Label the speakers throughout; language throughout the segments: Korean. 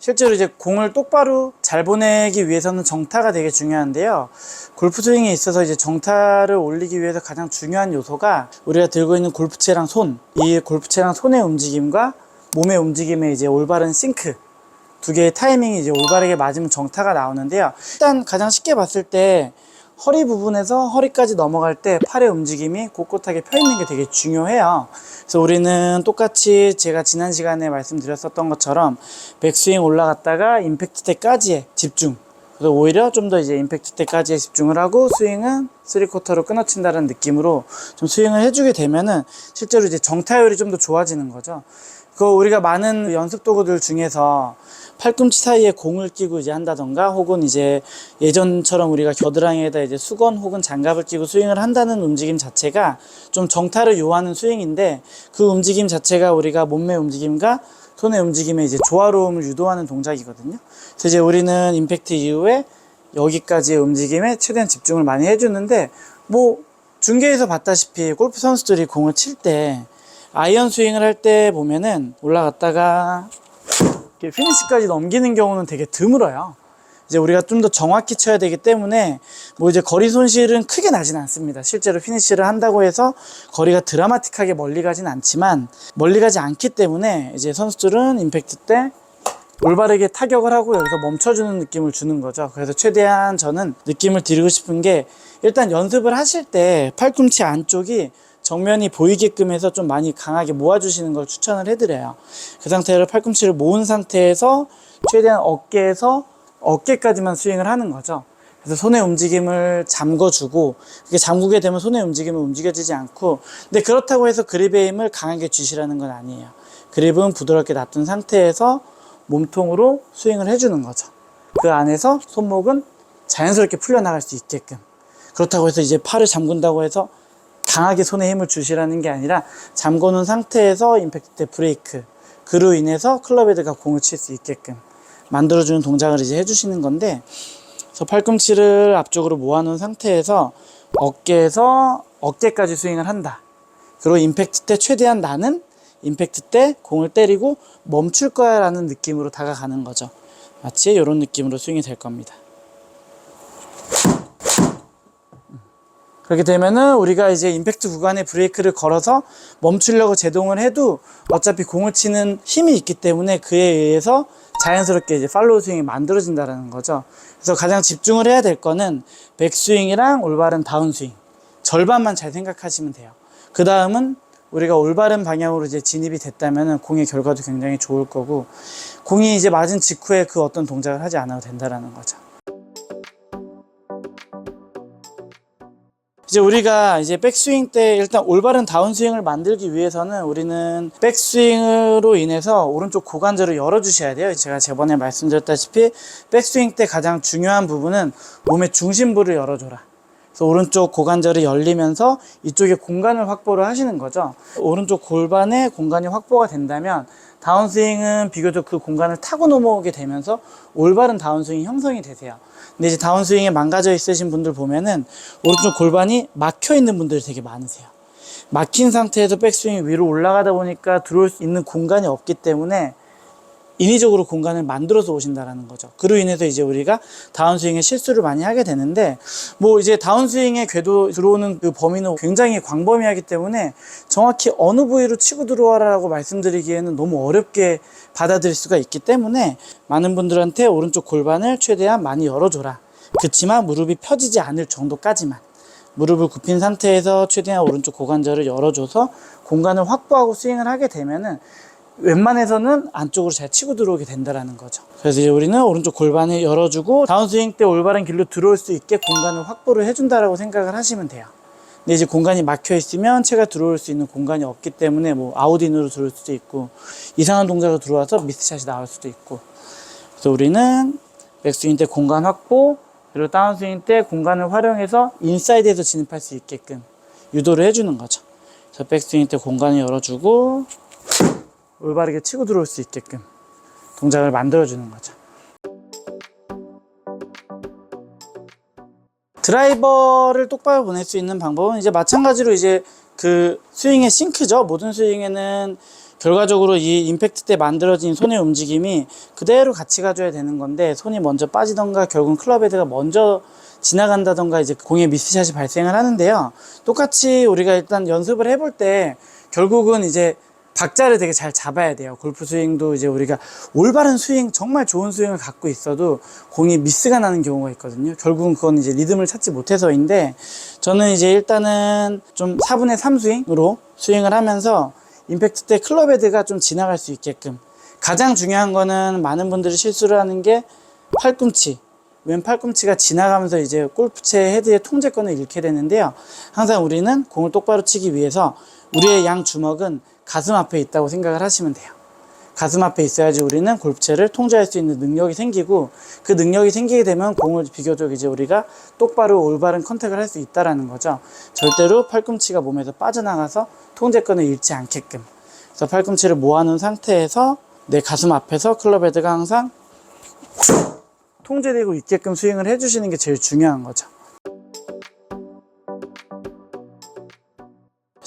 Speaker 1: 실제로 이제 공을 똑바로 잘 보내기 위해서는 정타가 되게 중요한데요. 골프 스윙에 있어서 이제 정타를 올리기 위해서 가장 중요한 요소가 우리가 들고 있는 골프채랑 손, 이 골프채랑 손의 움직임과 몸의 움직임의 이제 올바른 싱크 두 개의 타이밍이 이제 올바르게 맞으면 정타가 나오는데요. 일단 가장 쉽게 봤을 때 허리 부분에서 허리까지 넘어갈 때 팔의 움직임이 꼿꼿하게 펴 있는 게 되게 중요해요. 그래서 우리는 똑같이 제가 지난 시간에 말씀드렸었던 것처럼 백스윙 올라갔다가 임팩트 때까지의 집중. 그래서 오히려 좀 더 이제 임팩트 때까지의 집중을 하고 스윙은 3쿼터로 끊어친다는 느낌으로 좀 스윙을 해주게 되면은 실제로 이제 정타율이 좀 더 좋아지는 거죠. 그 우리가 많은 연습 도구들 중에서 팔꿈치 사이에 공을 끼고 이제 한다던가 혹은 이제 예전처럼 우리가 겨드랑이에다 이제 수건 혹은 장갑을 끼고 스윙을 한다는 움직임 자체가 좀 정타를 요하는 스윙인데 그 움직임 자체가 우리가 몸의 움직임과 손의 움직임의 이제 조화로움을 유도하는 동작이거든요. 이제 우리는 임팩트 이후에 여기까지의 움직임에 최대한 집중을 많이 해주는데 뭐 중계에서 봤다시피 골프 선수들이 공을 칠 때 아이언 스윙을 할 때 보면은 올라갔다가 피니시까지 넘기는 경우는 되게 드물어요. 이제 우리가 좀 더 정확히 쳐야 되기 때문에 뭐 이제 거리 손실은 크게 나진 않습니다. 실제로 피니시를 한다고 해서 거리가 드라마틱하게 멀리 가진 않지만 멀리 가지 않기 때문에 이제 선수들은 임팩트 때 올바르게 타격을 하고 여기서 멈춰주는 느낌을 주는 거죠. 그래서 최대한 저는 느낌을 드리고 싶은 게 일단 연습을 하실 때 팔꿈치 안쪽이 정면이 보이게끔 해서 좀 많이 강하게 모아주시는 걸 추천을 해드려요. 그 상태로 팔꿈치를 모은 상태에서 최대한 어깨에서 어깨까지만 스윙을 하는 거죠. 그래서 손의 움직임을 잠궈주고 그게 잠그게 되면 손의 움직임은 움직여지지 않고 근데 그렇다고 해서 그립의 힘을 강하게 쥐시라는 건 아니에요. 그립은 부드럽게 놔둔 상태에서 몸통으로 스윙을 해주는 거죠. 그 안에서 손목은 자연스럽게 풀려나갈 수 있게끔 그렇다고 해서 이제 팔을 잠근다고 해서 강하게 손에 힘을 주시라는 게 아니라 잠궈놓은 상태에서 임팩트 때 브레이크 그로 인해서 클럽 헤드가 공을 칠 수 있게끔 만들어주는 동작을 이제 해주시는 건데 그래서 팔꿈치를 앞쪽으로 모아놓은 상태에서 어깨에서 어깨까지 스윙을 한다 그리고 임팩트 때 최대한 나는 임팩트 때 공을 때리고 멈출 거야 라는 느낌으로 다가가는 거죠 마치 이런 느낌으로 스윙이 될 겁니다 그렇게 되면은 우리가 이제 임팩트 구간에 브레이크를 걸어서 멈추려고 제동을 해도 어차피 공을 치는 힘이 있기 때문에 그에 의해서 자연스럽게 이제 팔로우 스윙이 만들어진다라는 거죠. 그래서 가장 집중을 해야 될 거는 백스윙이랑 올바른 다운스윙. 절반만 잘 생각하시면 돼요. 그 다음은 우리가 올바른 방향으로 이제 진입이 됐다면은 공의 결과도 굉장히 좋을 거고 공이 이제 맞은 직후에 그 어떤 동작을 하지 않아도 된다라는 거죠. 이제 우리가 이제 백스윙 때 일단 올바른 다운스윙을 만들기 위해서는 우리는 백스윙으로 인해서 오른쪽 고관절을 열어주셔야 돼요. 제가 저번에 말씀드렸다시피 백스윙 때 가장 중요한 부분은 몸의 중심부를 열어줘라. 그래서 오른쪽 고관절이 열리면서 이쪽에 공간을 확보를 하시는 거죠. 오른쪽 골반에 공간이 확보가 된다면 다운스윙은 비교적 그 공간을 타고 넘어오게 되면서 올바른 다운스윙이 형성이 되세요. 근데 이제 다운스윙에 망가져 있으신 분들 보면은 오른쪽 골반이 막혀 있는 분들이 되게 많으세요. 막힌 상태에서 백스윙이 위로 올라가다 보니까 들어올 수 있는 공간이 없기 때문에 인위적으로 공간을 만들어서 오신다라는 거죠. 그로 인해서 이제 우리가 다운스윙에 실수를 많이 하게 되는데, 뭐 이제 다운스윙에 궤도 들어오는 그 범위는 굉장히 광범위하기 때문에 정확히 어느 부위로 치고 들어와라라고 말씀드리기에는 너무 어렵게 받아들일 수가 있기 때문에 많은 분들한테 오른쪽 골반을 최대한 많이 열어줘라. 그렇지만 무릎이 펴지지 않을 정도까지만. 무릎을 굽힌 상태에서 최대한 오른쪽 고관절을 열어줘서 공간을 확보하고 스윙을 하게 되면은 웬만해서는 안쪽으로 잘 치고 들어오게 된다라는 거죠. 그래서 이제 우리는 오른쪽 골반을 열어주고 다운스윙 때 올바른 길로 들어올 수 있게 공간을 확보를 해준다라고 생각을 하시면 돼요. 근데 이제 공간이 막혀 있으면 채가 들어올 수 있는 공간이 없기 때문에 뭐 아웃인으로 들어올 수도 있고 이상한 동작으로 들어와서 미스샷이 나올 수도 있고 그래서 우리는 백스윙 때 공간 확보 그리고 다운스윙 때 공간을 활용해서 인사이드에서 진입할 수 있게끔 유도를 해주는 거죠. 그래서 백스윙 때 공간을 열어주고 올바르게 치고 들어올 수 있게끔 동작을 만들어주는 거죠. 드라이버를 똑바로 보낼 수 있는 방법은 이제 마찬가지로 이제 그 스윙의 싱크죠. 모든 스윙에는 결과적으로 이 임팩트 때 만들어진 손의 움직임이 그대로 같이 가줘야 되는 건데 손이 먼저 빠지던가 결국은 클럽 헤드가 먼저 지나간다던가 이제 공에 미스샷이 발생을 하는데요. 똑같이 우리가 일단 연습을 해볼 때 결국은 이제 박자를 되게 잘 잡아야 돼요. 골프 스윙도 이제 우리가 올바른 스윙, 정말 좋은 스윙을 갖고 있어도 공이 미스가 나는 경우가 있거든요. 결국은 그건 이제 리듬을 찾지 못해서인데 저는 이제 일단은 좀 4분의 3 스윙으로 스윙을 하면서 임팩트 때 클럽 헤드가 좀 지나갈 수 있게끔 가장 중요한 거는 많은 분들이 실수를 하는 게 팔꿈치 왼 팔꿈치가 지나가면서 이제 골프채 헤드의 통제권을 잃게 되는데요. 항상 우리는 공을 똑바로 치기 위해서 우리의 양 주먹은 가슴 앞에 있다고 생각을 하시면 돼요. 가슴 앞에 있어야지 우리는 골프채를 통제할 수 있는 능력이 생기고 그 능력이 생기게 되면 공을 비교적 이제 우리가 똑바로 올바른 컨택을 할 수 있다라는 거죠. 절대로 팔꿈치가 몸에서 빠져나가서 통제권을 잃지 않게끔. 그래서 팔꿈치를 모아놓은 상태에서 내 가슴 앞에서 클럽 헤드가 항상 통제되고 있게끔 스윙을 해주시는 게 제일 중요한 거죠.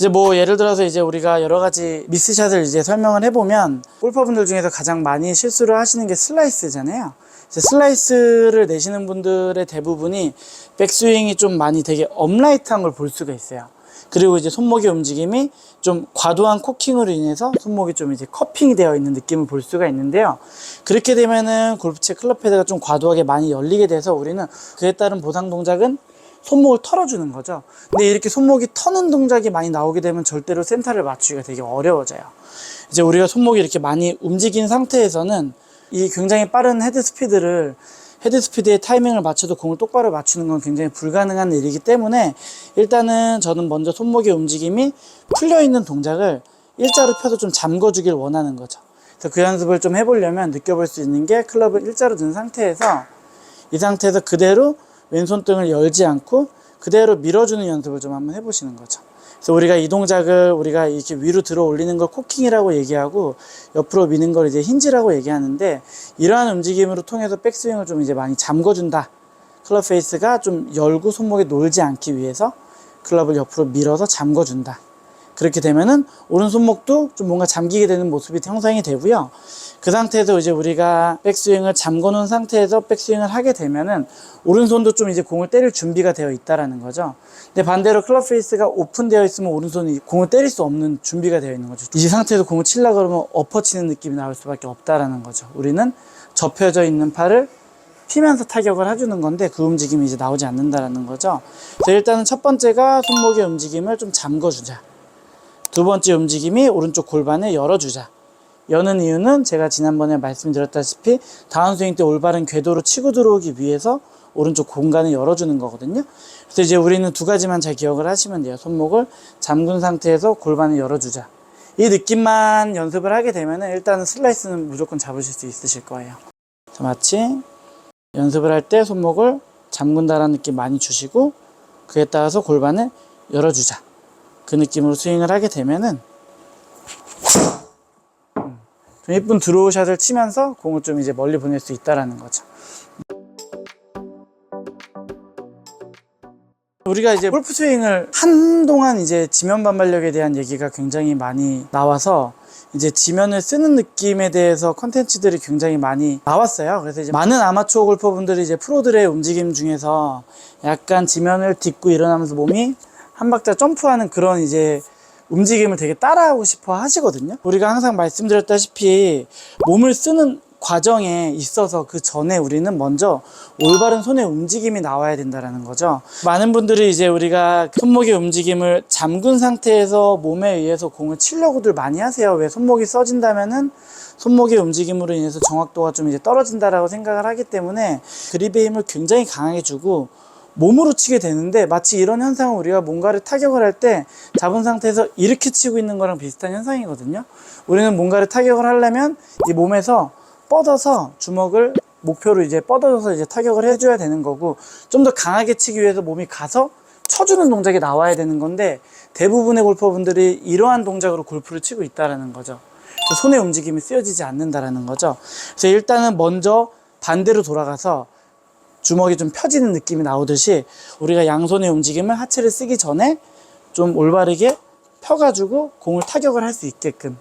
Speaker 1: 이제 뭐 예를 들어서 이제 우리가 여러 가지 미스샷을 이제 설명을 해보면 골퍼분들 중에서 가장 많이 실수를 하시는 게 슬라이스잖아요. 슬라이스를 내시는 분들의 대부분이 백스윙이 좀 많이 되게 업라이트한 걸 볼 수가 있어요. 그리고 이제 손목의 움직임이 좀 과도한 코킹으로 인해서 손목이 좀 이제 커핑이 되어 있는 느낌을 볼 수가 있는데요. 그렇게 되면은 골프채 클럽 헤드가 좀 과도하게 많이 열리게 돼서 우리는 그에 따른 보상 동작은 손목을 털어주는 거죠. 근데 이렇게 손목이 터는 동작이 많이 나오게 되면 절대로 센터를 맞추기가 되게 어려워져요. 이제 우리가 손목이 이렇게 많이 움직인 상태에서는 이 굉장히 빠른 헤드 스피드를 헤드 스피드의 타이밍을 맞춰도 공을 똑바로 맞추는 건 굉장히 불가능한 일이기 때문에 일단은 저는 먼저 손목의 움직임이 풀려 있는 동작을 일자로 펴서 좀 잠궈주길 원하는 거죠. 그래서 그 연습을 좀 해보려면 느껴볼 수 있는 게 클럽을 일자로 든 상태에서 이 상태에서 그대로 왼손 등을 열지 않고 그대로 밀어주는 연습을 좀 한번 해보시는 거죠. 그래서 우리가 이 동작을 우리가 이렇게 위로 들어 올리는 걸 코킹이라고 얘기하고 옆으로 미는 걸 이제 힌지라고 얘기하는데 이러한 움직임으로 통해서 백스윙을 좀 이제 많이 잠궈준다. 클럽 페이스가 좀 열고 손목에 놀지 않기 위해서 클럽을 옆으로 밀어서 잠궈준다. 그렇게 되면은 오른손목도 좀 뭔가 잠기게 되는 모습이 형성이 되고요. 그 상태에서 이제 우리가 백스윙을 잠궈 놓은 상태에서 백스윙을 하게 되면은 오른손도 좀 이제 공을 때릴 준비가 되어 있다라는 거죠. 근데 반대로 클럽 페이스가 오픈되어 있으면 오른손이 공을 때릴 수 없는 준비가 되어 있는 거죠. 이 상태에서 공을 치려 그러면 엎어치는 느낌이 나올 수밖에 없다라는 거죠. 우리는 접혀져 있는 팔을 피면서 타격을 해주는 건데 그 움직임이 이제 나오지 않는다라는 거죠. 그래서 일단은 첫 번째가 손목의 움직임을 좀 잠궈주자. 두 번째 움직임이 오른쪽 골반을 열어주자. 여는 이유는 제가 지난번에 말씀드렸다시피 다운스윙 때 올바른 궤도로 치고 들어오기 위해서 오른쪽 공간을 열어주는 거거든요. 그래서 이제 우리는 두 가지만 잘 기억을 하시면 돼요. 손목을 잠근 상태에서 골반을 열어주자. 이 느낌만 연습을 하게 되면 일단은 슬라이스는 무조건 잡으실 수 있으실 거예요. 자, 마치 연습을 할 때 손목을 잠근다라는 느낌 많이 주시고 그에 따라서 골반을 열어주자. 그 느낌으로 스윙을 하게 되면은 음, 좀 예쁜 드로우샷을 치면서 공을 좀 이제 멀리 보낼 수 있다라는 거죠. 우리가 이제 골프 스윙을 한동안 이제 지면 반발력에 대한 얘기가 굉장히 많이 나와서 이제 지면을 쓰는 느낌에 대해서 컨텐츠들이 굉장히 많이 나왔어요. 그래서 이제 많은 아마추어 골퍼분들이 이제 프로들의 움직임 중에서 약간 지면을 딛고 일어나면서 몸이 한 박자 점프하는 그런 이제 움직임을 되게 따라하고 싶어 하시거든요. 우리가 항상 말씀드렸다시피 몸을 쓰는 과정에 있어서 그 전에 우리는 먼저 올바른 손의 움직임이 나와야 된다라는 거죠. 많은 분들이 이제 우리가 손목의 움직임을 잠근 상태에서 몸에 의해서 공을 치려고들 많이 하세요. 왜 손목이 써진다면은 손목의 움직임으로 인해서 정확도가 좀 이제 떨어진다라고 생각을 하기 때문에 그립의 힘을 굉장히 강하게 주고 몸으로 치게 되는데 마치 이런 현상은 우리가 뭔가를 타격을 할 때 잡은 상태에서 이렇게 치고 있는 거랑 비슷한 현상이거든요. 우리는 뭔가를 타격을 하려면 이 몸에서 뻗어서 주먹을 목표로 이제 뻗어서 이제 타격을 해줘야 되는 거고 좀 더 강하게 치기 위해서 몸이 가서 쳐주는 동작이 나와야 되는 건데 대부분의 골퍼분들이 이러한 동작으로 골프를 치고 있다라는 거죠. 손의 움직임이 쓰여지지 않는다라는 거죠. 그래서 일단은 먼저 반대로 돌아가서 주먹이 좀 펴지는 느낌이 나오듯이 우리가 양손의 움직임을 하체를 쓰기 전에 좀 올바르게 펴가지고 공을 타격을 할 수 있게끔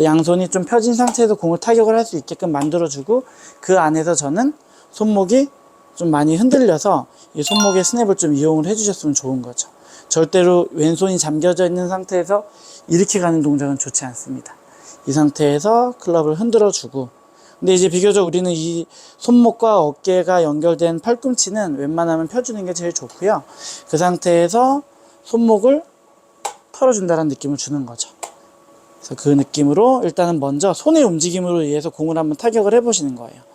Speaker 1: 양손이 좀 펴진 상태에서 공을 타격을 할 수 있게끔 만들어주고 그 안에서 저는 손목이 좀 많이 흔들려서 이 손목의 스냅을 좀 이용을 해주셨으면 좋은 거죠. 절대로 왼손이 잠겨져 있는 상태에서 이렇게 가는 동작은 좋지 않습니다. 이 상태에서 클럽을 흔들어 주고 근데 이제 비교적 우리는 이 손목과 어깨가 연결된 팔꿈치는 웬만하면 펴주는 게 제일 좋고요. 그 상태에서 손목을 털어준다는 느낌을 주는 거죠. 그래서 그 느낌으로 일단은 먼저 손의 움직임으로 의해서 공을 한번 타격을 해보시는 거예요.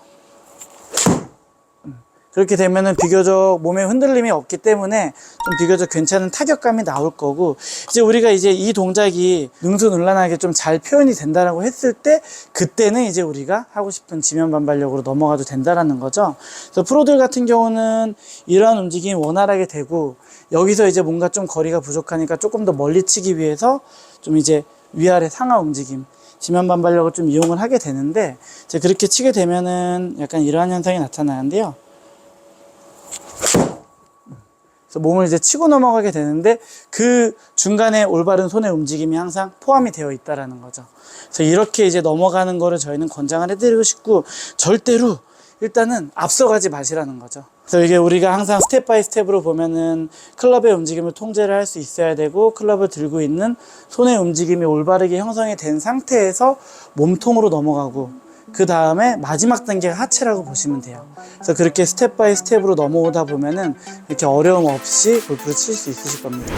Speaker 1: 음, 그렇게 되면은 비교적 몸에 흔들림이 없기 때문에 좀 비교적 괜찮은 타격감이 나올 거고 이제 우리가 이제 이 동작이 능수능란하게 좀 잘 표현이 된다라고 했을 때 그때는 이제 우리가 하고 싶은 지면 반발력으로 넘어가도 된다라는 거죠. 그래서 프로들 같은 경우는 이러한 움직임이 원활하게 되고 여기서 이제 뭔가 좀 거리가 부족하니까 조금 더 멀리 치기 위해서 좀 이제 위아래 상하 움직임 지면 반발력을 좀 이용을 하게 되는데 이제 그렇게 치게 되면은 약간 이러한 현상이 나타나는데요. 그래서 몸을 이제 치고 넘어가게 되는데 그 중간에 올바른 손의 움직임이 항상 포함이 되어 있다라는 거죠. 그래서 이렇게 이제 넘어가는 거를 저희는 권장을 해드리고 싶고 절대로 일단은 앞서가지 마시라는 거죠. 그래서 이게 우리가 항상 스텝 바이 스텝으로 보면은 클럽의 움직임을 통제를 할 수 있어야 되고 클럽을 들고 있는 손의 움직임이 올바르게 형성이 된 상태에서 몸통으로 넘어가고 그 다음에 마지막 단계가 하체라고 보시면 돼요. 그래서 그렇게 스텝 바이 스텝으로 넘어오다 보면은 이렇게 어려움 없이 골프를 칠 수 있으실 겁니다.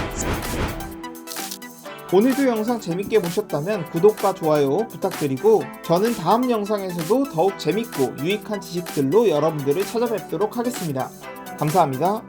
Speaker 2: 오늘도 영상 재밌게 보셨다면 구독과 좋아요 부탁드리고 저는 다음 영상에서도 더욱 재밌고 유익한 지식들로 여러분들을 찾아뵙도록 하겠습니다. 감사합니다.